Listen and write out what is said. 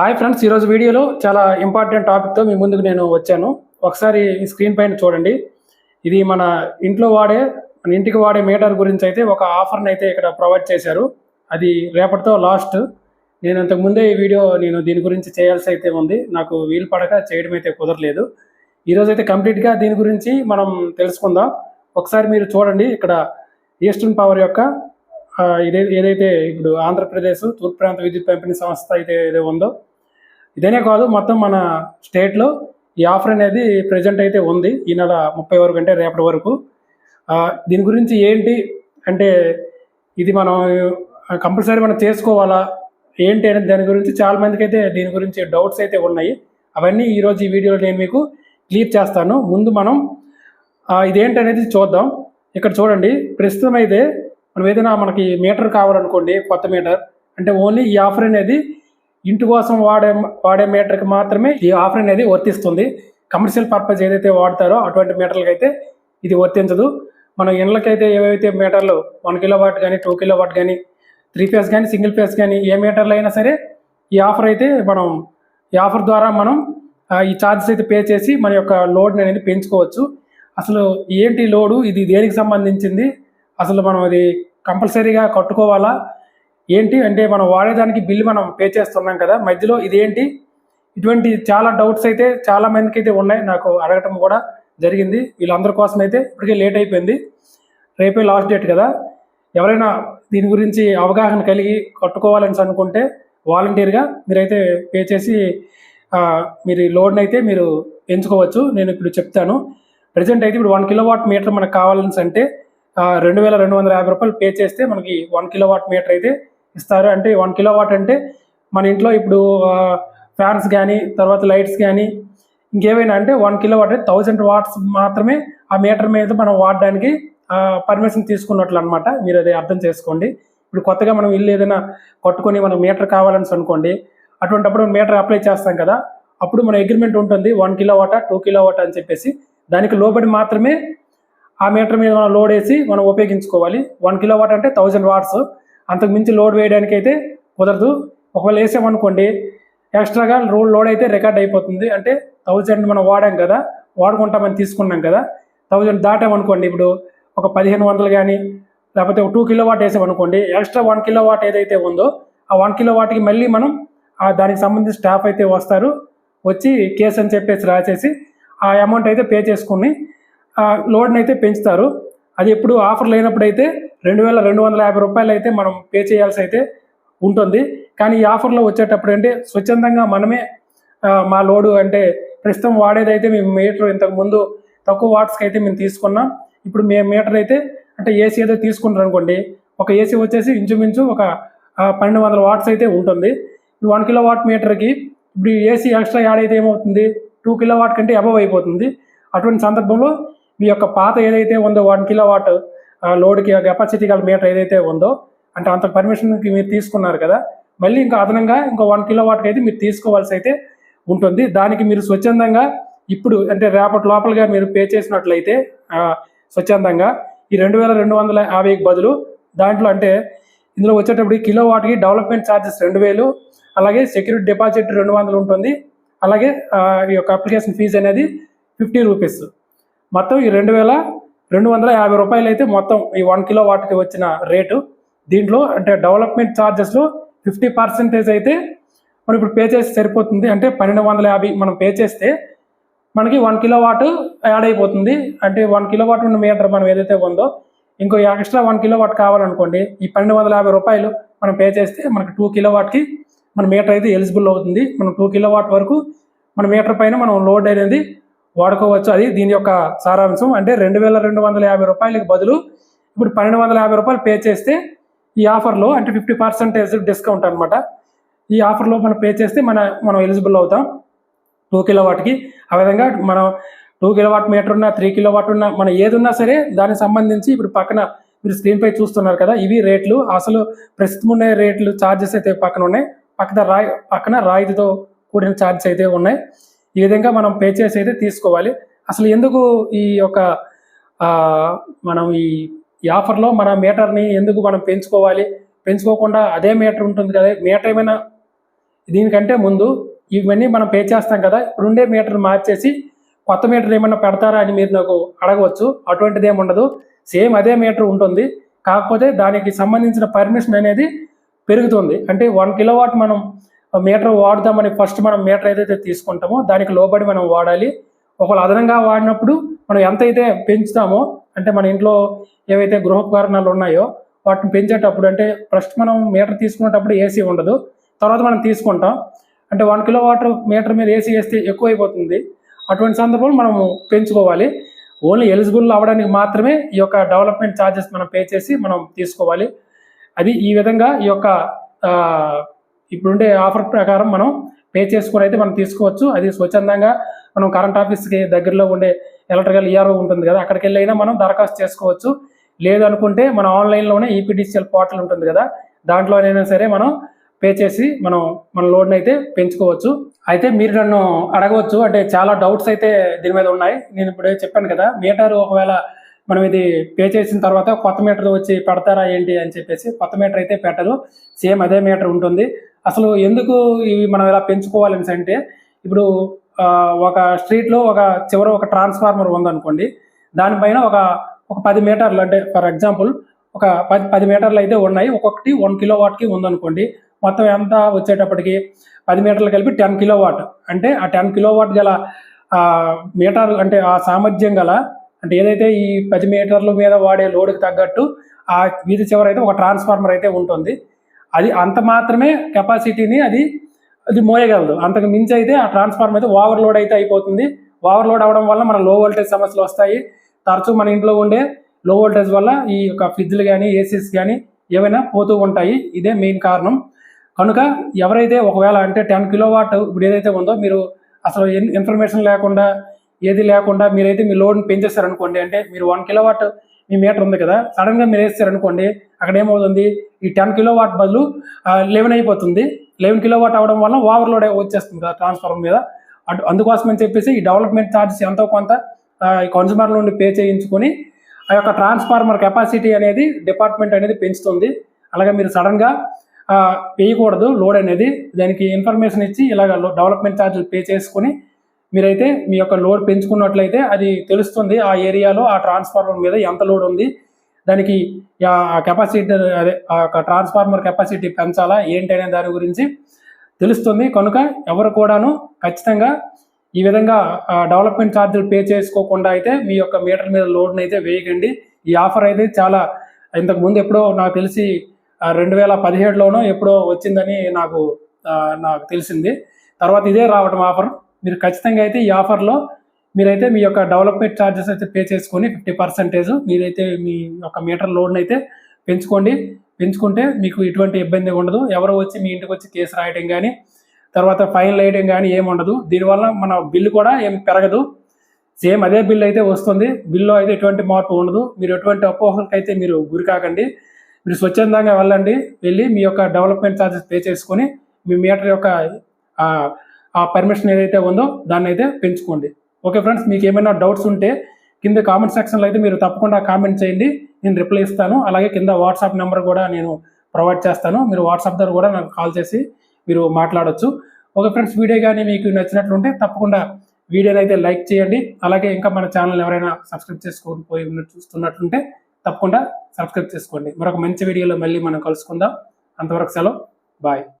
Hi friends ఈరోజు వీడియోలో చాలా ఇంపార్టెంట్ టాపిక్తో మీ ముందుకు నేను వచ్చాను. ఒకసారి ఈ స్క్రీన్ పైన చూడండి. ఇది మన ఇంట్లో వాడే మన ఇంటికి వాడే మీటర్ గురించి అయితే ఒక ఆఫర్ని అయితే ఇక్కడ ప్రొవైడ్ చేశారు. అది రేపటితో లాస్ట్. నేను అంతకు ముందే ఈ వీడియో నేను దీని గురించి చేయాల్సి అయితే ఉంది. నాకు వీలు పడక చేయడం అయితే కుదరలేదు. ఈరోజు అయితే కంప్లీట్గా దీని గురించి మనం తెలుసుకుందాం. ఒకసారి మీరు చూడండి ఇక్కడ ఈస్టర్న్ పవర్ యొక్క ఇదే ఏదైతే ఇప్పుడు ఆంధ్రప్రదేశ్ తూర్పు ప్రాంత విద్యుత్ పంపిణీ సంస్థ అయితే ఏదో ఉందో ఇదనే కాదు మొత్తం మన స్టేట్లో ఈ ఆఫర్ అనేది ప్రజెంట్ అయితే ఉంది. ఈ నెల ముప్పై వరకు అంటే రేపటి వరకు. దీని గురించి ఏంటి అంటే ఇది మనం కంపల్సరీ మనం చేసుకోవాలా? ఏంటి అనేది దాని గురించి చాలా మందికి అయితే దీని గురించి డౌట్స్ అయితే ఉన్నాయి. అవన్నీ ఈరోజు ఈ వీడియోలో నేను మీకు క్లియర్ చేస్తాను. ముందు మనం ఇదేంటనేది ఇదేంటి అనేది చూద్దాం. ఇక్కడ చూడండి ప్రస్తుతం అయితే మనం ఏదైనా మనకి మీటర్ కావాలనుకోండి కొత్త మీటర్ అంటే ఓన్లీ ఈ ఆఫర్ అనేది ఇంటి కోసం వాడే వాడే మీటర్కి మాత్రమే ఈ ఆఫర్ అనేది వర్తిస్తుంది. కమర్షియల్ పర్పస్ ఏదైతే వాడతారో అటువంటి మీటర్లకు అయితే ఇది వర్తించదు. మన ఇండ్లకైతే ఏవైతే మీటర్లు వన్ కిలో వాట్ కానీ టూ కిలో వాట్ కానీ త్రీ ఫేస్ కానీ సింగిల్ ఫేస్ కానీ ఏ మీటర్లు అయినా సరే ఈ ఆఫర్ అయితే మనం ఈ ఆఫర్ ద్వారా మనం ఈ ఛార్జెస్ అయితే పే చేసి మన యొక్క లోడ్ని అనేది పెంచుకోవచ్చు. అసలు ఏంటి లోడు? ఇది దేనికి సంబంధించింది? అసలు మనం అది కంపల్సరీగా కట్టుకోవాలా? ఏంటి? అంటే మనం వాడేదానికి బిల్లు మనం పే చేస్తున్నాం కదా మధ్యలో ఇదేంటి? ఇటువంటి చాలా డౌట్స్ అయితే చాలా మందికి అయితే ఉన్నాయి. నాకు అడగటం కూడా జరిగింది. వీళ్ళందరి కోసం అయితే ఇప్పటికే లేట్ అయిపోయింది. రేపే లాస్ట్ డేట్ కదా. ఎవరైనా దీని గురించి అవగాహన కలిగి కట్టుకోవాలని అనుకుంటే వాలంటీర్గా మీరైతే పే చేసి మీరు లోడ్ని అయితే మీరు ఎంచుకోవచ్చు. నేను ఇప్పుడు చెప్తాను. ప్రజెంట్ అయితే ఇప్పుడు వన్ కిలో వాట్ మీటర్ మనకు కావాలని అంటే రెండు వేల రెండు వందల యాభై రూపాయలు పే చేస్తే మనకి వన్ కిలోవాట్ మీటర్ అయితే ఇస్తారు. అంటే వన్ కిలో వాట్ అంటే మన ఇంట్లో ఇప్పుడు ఫ్యాన్స్ కానీ తర్వాత లైట్స్ కానీ ఇంకేమైనా అంటే వన్ కిలో వాట్ అంటే థౌజండ్ వాట్స్ మాత్రమే ఆ మీటర్ మీద మనం వాడడానికి పర్మిషన్ తీసుకున్నట్లు అనమాట మీరు అది అర్థం చేసుకోండి. ఇప్పుడు కొత్తగా మనం ఇల్లు ఏదైనా కొట్టుకొని మనం మీటర్ కావాలని అనుకోండి అటువంటిప్పుడు మీటర్ అప్లై చేస్తాం కదా అప్పుడు మన అగ్రిమెంట్ ఉంటుంది one kilo watt two kilo watt అని చెప్పేసి. దానికి లోబడి మాత్రమే ఆ మీటర్ మీద మనం లోడ్ వేసి మనం ఉపయోగించుకోవాలి. వన్ కిలో వాట్ అంటే థౌజండ్ వాట్స్. అంతకు మించి లోడ్ వేయడానికి అయితే కుదరదు. ఒకవేళ వేసామనుకోండి ఎక్స్ట్రాగా రోడ్ లోడ్ అయితే రికార్డ్ అయిపోతుంది. అంటే థౌజండ్ మనం వాడాం కదా వాడుకుంటామని తీసుకున్నాం కదా థౌజండ్ దాటామనుకోండి ఇప్పుడు ఒక పదిహేను వందలు కానీ లేకపోతే ఒక టూ కిలో వాట్ వేసామనుకోండి ఎక్స్ట్రా వన్ కిలో వాట్ ఏదైతే ఉందో ఆ వన్ కిలో వాట్కి మళ్ళీ మనం దానికి సంబంధించిన స్టాఫ్ అయితే వస్తారు. వచ్చి కేసు అని చెప్పేసి రాసేసి ఆ అమౌంట్ అయితే పే చేసుకుని ఆ లోడ్ని అయితే పెంచుతారు. అది ఎప్పుడు ఆఫర్ లేనప్పుడు అయితే రెండు వేల రెండు వందల యాభై రూపాయలు అయితే మనం పే చేయాల్సి అయితే ఉంటుంది. కానీ ఈ ఆఫర్లో వచ్చేటప్పుడు అంటే స్వచ్ఛందంగా మనమే మా లోడు అంటే ప్రస్తుతం వాడేదైతే మేము మీటర్ ఇంతకు ముందు తక్కువ వాట్స్కి అయితే మేము తీసుకున్నాం. ఇప్పుడు మేము మీటర్ అయితే అంటే ఏసీ ఏదో తీసుకుంటారు అనుకోండి. ఒక ఏసీ వచ్చేసి ఇంచుమించు ఒక పన్నెండు వందల వాట్స్ అయితే ఉంటుంది. వన్ కిలో వాట్ మీటర్కి ఇప్పుడు ఏసీ ఎక్స్ట్రా యాడ్ అయితే ఏమవుతుంది? టూ కిలో వాట్ కంటే అబవ్ అయిపోతుంది. అటువంటి సందర్భంలో మీ యొక్క పాత ఏదైతే ఉందో వన్ కిలో వాట్ లోడ్కి కెపాసిటీ గల మీటర్ ఏదైతే ఉందో అంటే అంత పర్మిషన్కి మీరు తీసుకున్నారు కదా మళ్ళీ ఇంకా అదనంగా ఇంకో వన్ కిలో వాట్కి అయితే మీరు తీసుకోవాల్సి అయితే ఉంటుంది. దానికి మీరు స్వచ్ఛందంగా ఇప్పుడు అంటే రేపటి లోపలగా మీరు పే చేసినట్లయితే స్వచ్ఛందంగా ఈ రెండు వేల రెండు వందల యాభైకి బదులు దాంట్లో అంటే ఇందులో వచ్చేటప్పుడు కిలో వాట్కి డెవలప్మెంట్ ఛార్జెస్ రెండు వేలు అలాగే సెక్యూరిటీ డిపాజిట్ రెండు వందలు ఉంటుంది. అలాగే ఈ యొక్క అప్లికేషన్ ఫీజు అనేది ఫిఫ్టీ రూపీస్ మొత్తం ఈ రెండు వేల రెండు వందల యాభై రూపాయలు అయితే మొత్తం ఈ వన్ కిలో వాట్కి వచ్చిన రేటు. దీంట్లో అంటే డెవలప్మెంట్ ఛార్జెస్లో ఫిఫ్టీ పర్సెంటేజ్ అయితే మనం ఇప్పుడు పే చేస్తే సరిపోతుంది. అంటే పన్నెండు వందల యాభై మనం పే చేస్తే మనకి వన్ కిలో వాట్ యాడ్ అయిపోతుంది. అంటే వన్ కిలో వాట్ ఉన్న మీటర్ మనం ఏదైతే ఉందో ఇంకో ఎక్స్ట్రా వన్ కిలో వాట్ కావాలనుకోండి ఈ పన్నెండు వందల యాభై రూపాయలు మనం పే చేస్తే మనకి టూ కిలో వాట్కి మన మీటర్ అయితే ఎలిజిబుల్ అవుతుంది. మనం టూ కిలో వాట్ వరకు మన మీటర్ పైన మనం లోడ్ అనేది వాడుకోవచ్చు. అది దీని యొక్క సారాంశం. అంటే రెండు వేల రెండు వందల యాభై రూపాయలకి బదులు ఇప్పుడు పన్నెండు వందల యాభై రూపాయలు పే చేస్తే ఈ ఆఫర్లో అంటే ఫిఫ్టీ పర్సెంటేజ్ డిస్కౌంట్ అనమాట ఈ ఆఫర్లో మనం పే చేస్తే మన మనం ఎలిజిబుల్ అవుతాం. టూ కిలో వాట్కి ఆ విధంగా మనం టూ కిలో వాట్ మీటర్ ఉన్నా త్రీ కిలో వాట్ ఉన్నా మనం ఏది ఉన్నా సరే దానికి సంబంధించి ఇప్పుడు పక్కన మీరు స్క్రీన్పై చూస్తున్నారు కదా ఇవి రేట్లు. అసలు ప్రస్తుతం ఉన్న రేట్లు ఛార్జెస్ అయితే పక్కన ఉన్నాయి. పక్కన రాయి పక్కన రాయితీతో కూడిన ఛార్జెస్ అయితే ఉన్నాయి. ఈ విధంగా మనం పే చేసి అయితే తీసుకోవాలి. అసలు ఎందుకు ఈ యొక్క మనం ఈ ఈ ఆఫర్లో మన మీటర్ని ఎందుకు మనం పెంచుకోవాలి? పెంచుకోకుండా అదే మీటర్ ఉంటుంది కదా మీటర్ ఏమైనా దీనికంటే ముందు ఇవన్నీ మనం పే చేస్తాం కదా ఇప్పుడుండే మీటర్ మార్చేసి కొత్త మీటర్ ఏమైనా పెడతారా అని మీరు నాకు అడగవచ్చు. అటువంటిది ఏమి ఉండదు. సేమ్ అదే మీటర్ ఉంటుంది. కాకపోతే దానికి సంబంధించిన పర్మిషన్ అనేది పెరుగుతుంది. అంటే వన్ కిలోవాట్ మనం మీటర్ వాడదామని ఫస్ట్ మనం మీటర్ ఏదైతే తీసుకుంటామో దానికి లోబడి మనం వాడాలి. ఒకవేళ అదనంగా వాడినప్పుడు మనం ఎంతైతే పెంచుతామో అంటే మన ఇంట్లో ఏవైతే గృహోపకరణాలు ఉన్నాయో వాటిని పెంచేటప్పుడు అంటే ఫస్ట్ మనం మీటర్ తీసుకునేటప్పుడు ఏసీ ఉండదు. తర్వాత మనం తీసుకుంటాం. అంటే వన్ కిలో వాటర్ మీటర్ మీద ఏసీ వేస్తే ఎక్కువ అయిపోతుంది అటువంటి సందర్భంలో మనము పెంచుకోవాలి. ఓన్లీ ఎలిజిబుల్ అవ్వడానికి మాత్రమే ఈ యొక్క డెవలప్మెంట్ ఛార్జెస్ మనం పే చేసి మనం తీసుకోవాలి. అది ఈ విధంగా ఈ యొక్క ఇప్పుడుండే ఆఫర్ ప్రకారం మనం పే చేసుకుని అయితే మనం తీసుకోవచ్చు. అది స్వచ్ఛందంగా మనం కరెంట్ ఆఫీస్కి దగ్గరలో ఉండే ఎలక్ట్రికల్ ఈఆర్ఓ ఉంటుంది కదా అక్కడికి వెళ్ళైనా అయినా మనం దరఖాస్తు చేసుకోవచ్చు. లేదు అనుకుంటే మన ఆన్లైన్లోనే ఈపీడిసిఎల్ పోర్టల్ ఉంటుంది కదా దాంట్లోనైనా సరే మనం పే చేసి మనం మన లోన్ అయితే పెంచుకోవచ్చు. అయితే మీరు నన్ను అడగవచ్చు అంటే చాలా డౌట్స్ అయితే దీని మీద ఉన్నాయి. నేను ఇప్పుడే చెప్పాను కదా మీటర్ ఒకవేళ మనం ఇది పే చేసిన తర్వాత కొత్త మీటర్ వచ్చి పెడతారా ఏంటి అని చెప్పేసి కొత్త మీటర్ అయితే పెట్టరు. సేమ్ అదే మీటర్ ఉంటుంది. అసలు ఎందుకు ఇవి మనం ఇలా పెంచుకోవాలని అంటే ఇప్పుడు ఒక స్ట్రీట్లో ఒక చివర ఒక ట్రాన్స్ఫార్మర్ ఉందనుకోండి దానిపైన ఒక ఒక పది మీటర్లు అంటే ఫర్ ఎగ్జాంపుల్ ఒక పది పది మీటర్లు అయితే ఉన్నాయి ఒక్కొక్కటి వన్ కిలో వాట్కి ఉందనుకోండి మొత్తం ఎంత వచ్చేటప్పటికి పది మీటర్లు కలిపి టెన్ కిలో వాట్ అంటే ఆ టెన్ కిలో వాట్ గల మీటర్ అంటే ఆ సామర్థ్యం గల అంటే ఏదైతే ఈ పది మీటర్ల మీద వాడే లోడ్కి తగ్గట్టు ఆ వీధి చివర అయితే ఒక ట్రాన్స్ఫార్మర్ అయితే ఉంటుంది. అది అంత మాత్రమే కెపాసిటీని అది అది మోయగలదు. అంతకు మించి అయితే ఆ ట్రాన్స్ఫార్మర్ అయితే ఓవర్లోడ్ అయితే అయిపోతుంది. ఓవర్లోడ్ అవడం వల్ల మన లో వోల్టేజ్ సమస్యలు వస్తాయి. తరచూ మన ఇంట్లో ఉండే లో వోల్టేజ్ వల్ల ఈ యొక్క ఫ్రిడ్జ్లు కానీ ఏసీస్ కానీ ఏవైనా పోతూ ఉంటాయి. ఇదే మెయిన్ కారణం. కనుక ఎవరైతే ఒకవేళ అంటే టెన్ కిలో వాట్ ఇప్పుడు ఏదైతే ఉందో మీరు అసలు ఇన్ఫర్మేషన్ లేకుండా ఏది లేకుండా మీరైతే మీ లోడ్ని పెంచేస్తారనుకోండి అంటే మీరు వన్ కిలో వాట్ మీ మీటర్ ఉంది కదా సడన్గా మీరు వేస్తారనుకోండి అక్కడ ఏమవుతుంది? ఈ టెన్ కిలో వాట్ బదులు లెవెన్ అయిపోతుంది. లెవెన్ కిలో వాట్ అవడం వల్ల ఓవర్లోడ్ వచ్చేస్తుంది కదా ట్రాన్స్ఫార్మర్ మీద. అటు అందుకోసమని చెప్పేసి ఈ డెవలప్మెంట్ ఛార్జెస్ ఎంతో కొంత కన్సూమర్ నుండి పే చేయించుకొని ఆ యొక్క ట్రాన్స్ఫార్మర్ కెపాసిటీ అనేది డిపార్ట్మెంట్ అనేది పెంచుతుంది. అలాగే మీరు సడన్గా వేయకూడదు లోడ్ అనేది. దానికి ఇన్ఫర్మేషన్ ఇచ్చి ఇలాగ డెవలప్మెంట్ ఛార్జీలు పే చేసుకొని మీరైతే మీ యొక్క లోడ్ పెంచుకున్నట్లయితే అది తెలుస్తుంది ఆ ఏరియాలో ఆ ట్రాన్స్ఫార్మర్ మీద ఎంత లోడ్ ఉంది. దానికి ఆ కెపాసిటీ అదే ఆ యొక్క ట్రాన్స్ఫార్మర్ కెపాసిటీ పెంచాలా ఏంటి అనే దాని గురించి తెలుస్తుంది. కనుక ఎవరు కూడాను ఖచ్చితంగా ఈ విధంగా డెవలప్మెంట్ ఛార్జీలు పే చేసుకోకుండా అయితే మీ యొక్క మీటర్ మీద లోడ్ని అయితే వేయకండి. ఈ ఆఫర్ అయితే చాలా ఇంతకు ముందు ఎప్పుడో నాకు తెలిసి రెండు వేల పదిహేడులోనో ఎప్పుడో వచ్చిందని నాకు నాకు తెలిసింది. తర్వాత ఇదే రావటం ఆఫర్. మీరు ఖచ్చితంగా అయితే ఈ ఆఫర్లో మీరైతే మీ యొక్క డెవలప్మెంట్ ఛార్జెస్ అయితే పే చేసుకొని ఫిఫ్టీ పర్సెంటేజ్ మీరైతే మీ యొక్క మీటర్ లోడ్ని అయితే పెంచుకోండి. పెంచుకుంటే మీకు ఎటువంటి ఇబ్బంది ఉండదు. ఎవరు వచ్చి మీ ఇంటికి వచ్చి కేసు రాయడం కానీ తర్వాత ఫైన్ వేయడం కానీ ఏమి ఉండదు. దీనివల్ల మన బిల్లు కూడా ఏం పెరగదు. సేమ్ అదే బిల్ అయితే వస్తుంది. బిల్లు అయితే ఎటువంటి మార్పు ఉండదు. మీరు ఎటువంటి అపోహలకు అయితే మీరు గురికాకండి మీరు స్వచ్ఛందంగా వెళ్ళండి. వెళ్ళి మీ యొక్క డెవలప్మెంట్ ఛార్జెస్ పే చేసుకొని మీ మీటర్ యొక్క ఆ- పర్మిషన్ ఏదైతే ఉందో దాన్ని అయితే పెంచుకోండి. ఓకే ఫ్రెండ్స్ మీకు ఏమైనా డౌట్స్ ఉంటే కింద కామెంట్ సెక్షన్లో అయితే మీరు తప్పకుండా కామెంట్ చేయండి. నేను రిప్లై ఇస్తాను. అలాగే కింద వాట్సాప్ నెంబర్ కూడా నేను ప్రొవైడ్ చేస్తాను. మీరు వాట్సాప్ ద్వారా కూడా నాకు కాల్ చేసి మీరు మాట్లాడొచ్చు. ఓకే ఫ్రెండ్స్ వీడియో కానీ మీకు నచ్చినట్లుంటే తప్పకుండా వీడియోని అయితే లైక్ చేయండి. అలాగే ఇంకా మన ఛానల్ ఎవరైనా సబ్స్క్రైబ్ చేసుకోని పోయి చూస్తున్నట్లుంటే తప్పకుండా సబ్స్క్రైబ్ చేసుకోండి. మరొక మంచి వీడియోలో మళ్ళీ మనం కలుసుకుందాం. అంతవరకు సెలవు. బాయ్